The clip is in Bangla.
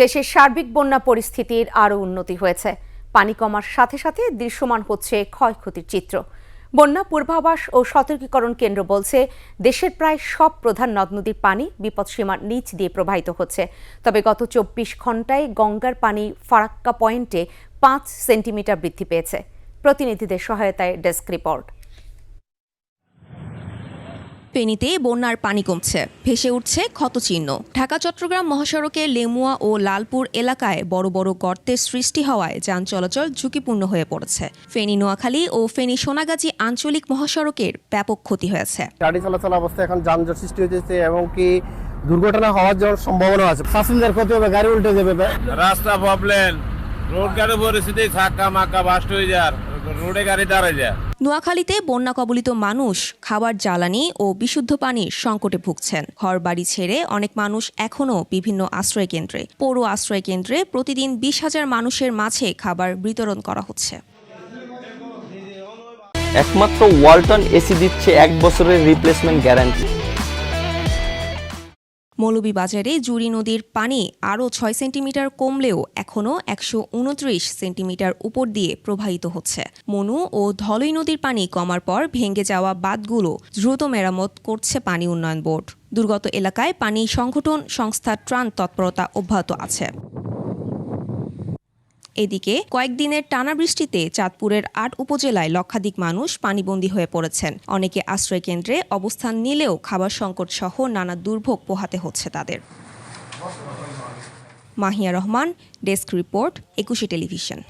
দেশের সার্বিক বন্যা পরিস্থিতির আরও উন্নতি হয়েছে। পানি কমার সাথে সাথে দৃশ্যমান হচ্ছে ক্ষয়ক্ষতির চিত্র। বন্যা পূর্বাভাস ও সতর্কীকরণ কেন্দ্র বলছে, দেশের প্রায় সব প্রধান নদ নদীর পানি বিপদসীমার নিচ দিয়ে প্রবাহিত হচ্ছে। তবে গত চব্বিশ ঘন্টায় গঙ্গার পানি ফারাক্কা পয়েন্টে পাঁচ সেন্টিমিটার বৃদ্ধি পেয়েছে। প্রতিনিধিদের সহায়তায় ডেস্ক রিপোর্ট। ফেনীতে বন্যার পানি কমছে। ভেসে উঠছে ক্ষতচিহ্ন ঢাকা চট্টগ্রাম মহাসড়কে লেমুয়া ও লালপুর এলাকায় বড় বড় গর্তের সৃষ্টি হওয়ায় যান চলাচল ঝুঁকিপূর্ণ হয়ে পড়েছে। ফেনী নোয়াখালী ও ফেনী সোনাগাজী আঞ্চলিক মহাসড়কের ব্যাপক ক্ষতি হয়েছে। গাড়ি চলাচল অবস্থায় এখন যানজট সৃষ্টি হয়েছে এবং কি দুর্ঘটনা হওয়ার জন্য সম্ভাবনা আছে প্যাসেঞ্জার ক্ষতি হবে গাড়ি উল্টে যাবে রাস্তা প্রবলেম রোড গাড়ি পরিস্থিতি ছাক্কা মাক্কা বাস্ট হয়ে যার রোডে গাড়ি দাঁড়ায় যায়। নোয়াখালীতে বন্যা কবলিত মানুষ খাবার জ্বালানি ও বিশুদ্ধ পানির সংকটে ভুগছেন। ঘর বাড়ি ছেড়ে অনেক মানুষ এখনও বিভিন্ন আশ্রয় কেন্দ্রে পৌর আশ্রয় কেন্দ্রে প্রতিদিন বিশ হাজার মানুষের মাঝে খাবার বিতরণ করা হচ্ছে। একমাত্র ওয়ালটন এসি দিচ্ছে এক বছরের রিপ্লেসমেন্ট গ্যারান্টি মৌলভীবাজারে জুড়ি নদীর পানি আরও ছয় সেন্টিমিটার কমলেও এখনও একশো উনত্রিশ সেন্টিমিটার উপর দিয়ে প্রবাহিত হচ্ছে। মনু ও ধলই নদীর পানি কমার পর ভেঙে যাওয়া বাঁধগুলো দ্রুত মেরামত করছে পানি উন্নয়ন বোর্ড। দুর্গত এলাকায় পানি সংগঠন, সংস্থা ত্রাণ তৎপরতা অব্যাহত আছে। এদিকে কয়েকদিনের টানা বৃষ্টিতে চাঁদপুরের আট উপজেলায় লক্ষাধিক মানুষ পানিবন্দী হয়ে পড়েছেন। অনেকে আশ্রয় কেন্দ্রে অবস্থান নিলেও খাবার সংকট সহ নানা দুর্ভোগ পোহাতে হচ্ছে তাদের। Mahiya Rahman, desk report, Ekushey television.